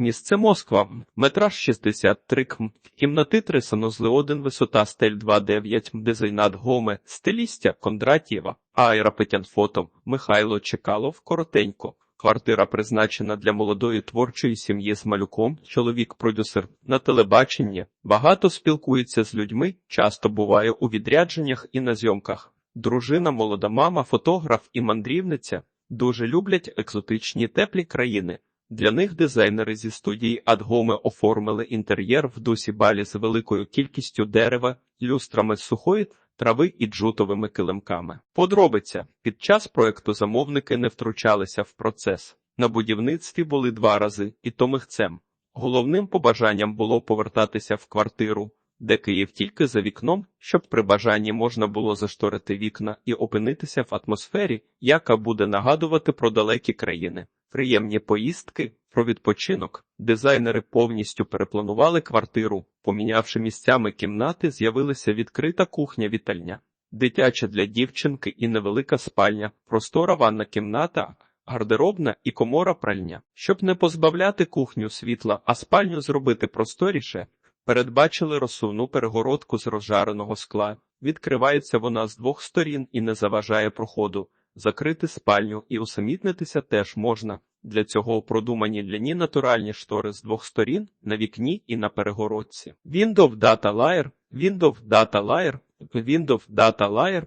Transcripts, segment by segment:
Місце Москва, метраж 63 км, кімнати санузли 1, висота. Стель 2,9 м, дизайнат Гоме, стилістя Кондратєва, аеропетян фото, Михайло Чекалов, коротенько. Квартира призначена для молодої творчої сім'ї з малюком, чоловік-продюсер на телебаченні, багато спілкується з людьми, часто буває у відрядженнях і на зйомках. Дружина, молода мама, фотограф і мандрівниця. Дуже люблять екзотичні теплі країни. Для них дизайнери зі студії Адгоми оформили інтер'єр в дусі балі з великою кількістю дерева, люстрами сухої трави і джутовими килимками. Подробиця під час проекту замовники не втручалися в процес. На будівництві були два рази, і то михцем. Головним побажанням було повертатися в квартиру, де Київ тільки за вікном, щоб при бажанні можна було зашторити вікна і опинитися в атмосфері, яка буде нагадувати про далекі країни. Приємні поїздки про відпочинок. Дизайнери повністю перепланували квартиру, помінявши місцями кімнати, з'явилася відкрита кухня-вітальня, дитяча для дівчинки і невелика спальня, простора ванна кімната, гардеробна і комора пральня. Щоб не позбавляти кухню світла, а спальню зробити просторіше, передбачили розсувну перегородку з розжареного скла. Відкривається вона з двох сторін і не заважає проходу. Закрити спальню і усамітнитися теж можна. Для цього продумані ляні натуральні штори з двох сторін на вікні і на перегородці. Windows Data Layer, Windows Data Layer, Windows Data Layer,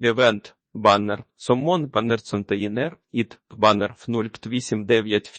Event, баннер, Сомон, баннер Центаїнер, ІТ, баннер в 089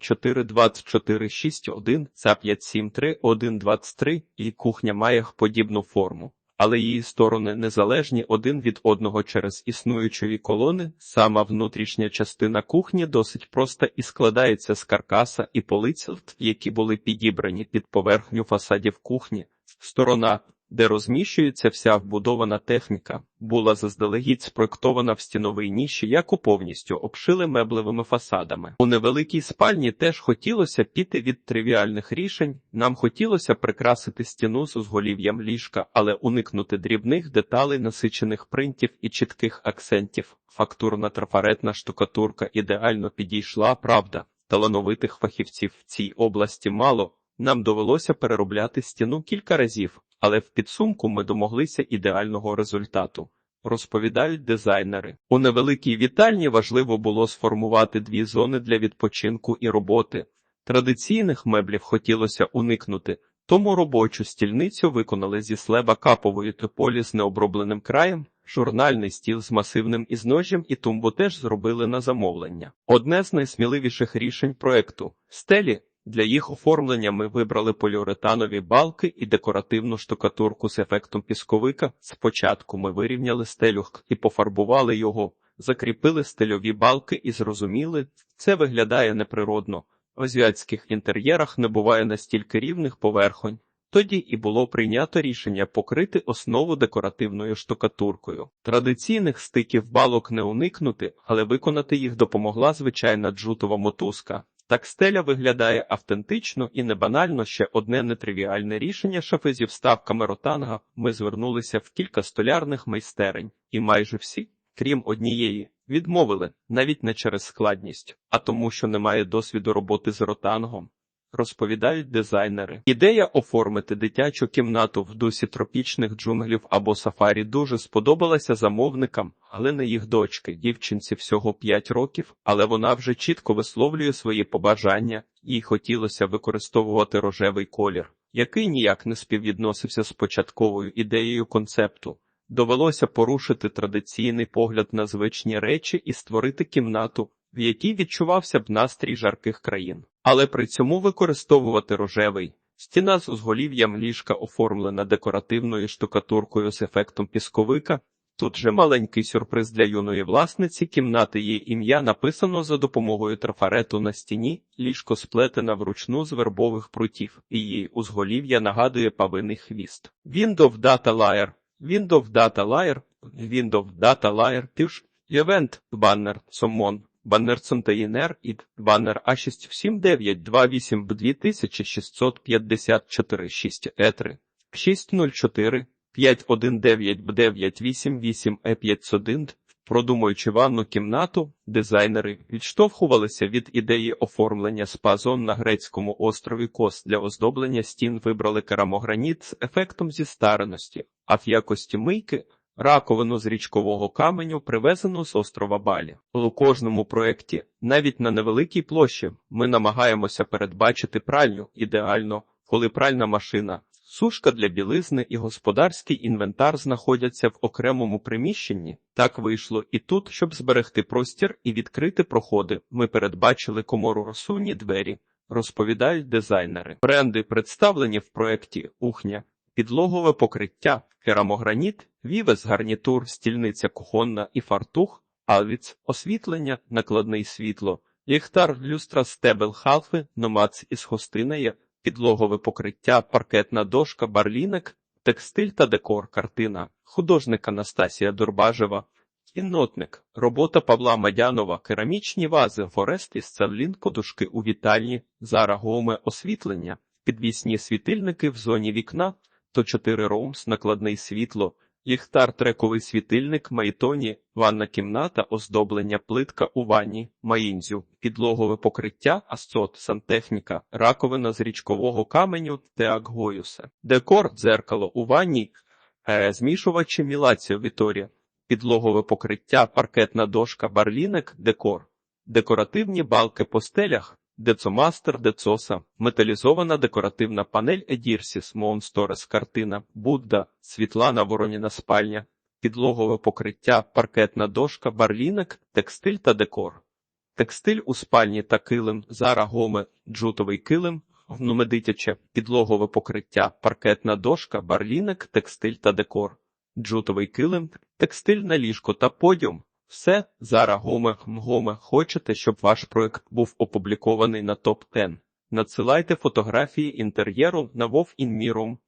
424 61 за 573 123 і кухня має подібну форму але її сторони незалежні один від одного через існуючої колони. Сама внутрішня частина кухні досить проста і складається з каркаса і полиць, які були підібрані під поверхню фасадів кухні. Сторона де розміщується вся вбудована техніка, була заздалегідь спроектована в стіновій ніші, яку повністю обшили меблевими фасадами. У невеликій спальні теж хотілося піти від тривіальних рішень. Нам хотілося прикрасити стіну з узголів'ям ліжка, але уникнути дрібних деталей, насичених принтів і чітких акцентів. Фактурна трафаретна штукатурка ідеально підійшла, правда. Талановитих фахівців в цій області мало. Нам довелося переробляти стіну кілька разів, але в підсумку ми домоглися ідеального результату. Розповідають дизайнери. У невеликій вітальні важливо було сформувати дві зони для відпочинку і роботи. Традиційних меблів хотілося уникнути, тому робочу стільницю виконали зі слеба капової тополі з необробленим краєм, журнальний стіл з масивним ізножжям і тумбу теж зробили на замовлення. Одне з найсміливіших рішень проекту стелі для їх оформлення ми вибрали поліуретанові балки і декоративну штукатурку з ефектом пісковика. Спочатку ми вирівняли стелю і пофарбували його, закріпили стельові балки і зрозуміли, це виглядає неприродно. В азіатських інтер'єрах не буває настільки рівних поверхонь. Тоді і було прийнято рішення покрити основу декоративною штукатуркою. Традиційних стиків балок не уникнути, але виконати їх допомогла звичайна джутова мотузка. Так стеля виглядає автентично і не банально ще одне нетривіальне рішення шафи зі вставками ротанга. Ми звернулися в кілька столярних майстерень, і майже всі, крім однієї, відмовили навіть не через складність, а тому, що немає досвіду роботи з ротангом розповідають дизайнери. Ідея оформити дитячу кімнату в дусі тропічних джунглів або сафарі дуже сподобалася замовникам, але не їх дочки. Дівчинці всього 5 років, але вона вже чітко висловлює свої побажання, їй хотілося використовувати рожевий колір, який ніяк не співвідносився з початковою ідеєю концепту. Довелося порушити традиційний погляд на звичні речі і створити кімнату, в якій відчувався б настрій жарких країн але при цьому використовувати рожевий. Стіна з узголів'ям ліжка оформлена декоративною штукатуркою з ефектом пісковика. Тут же маленький сюрприз для юної власниці. Кімнати її ім'я написано за допомогою трафарету на стіні, ліжко сплетена вручну з вербових прутів, і її узголів'я нагадує павиний хвіст. Windows Data Layer Windows Data Layer Windows Data Layer Тиш Event Banner Summon Баннер Центаїнер ід баннер А679282 2654 6 етри 604 519 б 988 е 51 Продумуючи ванну кімнату, дизайнери відштовхувалися від ідеї оформлення спа-зон на грецькому острові Кос. Для оздоблення стін вибрали керамограніт з ефектом зістареності, а в якості мийки раковину з річкового каменю, привезену з острова Балі. У кожному проєкті, навіть на невеликій площі, ми намагаємося передбачити пральню ідеально, коли пральна машина, сушка для білизни і господарський інвентар знаходяться в окремому приміщенні. Так вийшло і тут, щоб зберегти простір і відкрити проходи. Ми передбачили комору розсувні двері. Розповідають дизайнери. Бренди представлені в проєкті Ухня, підлогове покриття, керамограніт, вівес, гарнітур, стільниця кухонна і фартух, алвіц, освітлення, накладний світло, ліхтар, люстра, стебел, халфи, номац із хостинеє, підлогове покриття, паркетна дошка, барлінок, текстиль та декор, картина, художник Анастасія Дурбажева, кіннотник, робота Павла Мадянова, керамічні вази, форест із цевлін, подушки у вітальні, Зара Гоме, освітлення, підвісні світильники в зоні вікна, то 4 роумс, накладний світло, ліхтар, трековий світильник, майтоні, ванна кімната, оздоблення, плитка у ванні, маїнзю, підлогове покриття, асцот, сантехніка, раковина з річкового каменю, теак гоюсе, декор, дзеркало у ванні, е, змішувачі мілація Віторія, підлогове покриття, паркетна дошка, барлінек, декор, декоративні балки по стелях, Децомастер Децоса, металізована декоративна панель Едірсіс, Монсторес, картина, Будда, Світлана Вороніна спальня, підлогове покриття, паркетна дошка, барлінок, текстиль та декор. Текстиль у спальні та килим, Зара Гоме, джутовий килим, гнуме дитяче, підлогове покриття, паркетна дошка, барлінок, текстиль та декор. Джутовий килим, текстиль на ліжко та подіум. Все, Зара Гоме, Гоме, хочете, щоб ваш проект був опублікований на топ 10 Надсилайте фотографії інтер'єру на Вов Рю.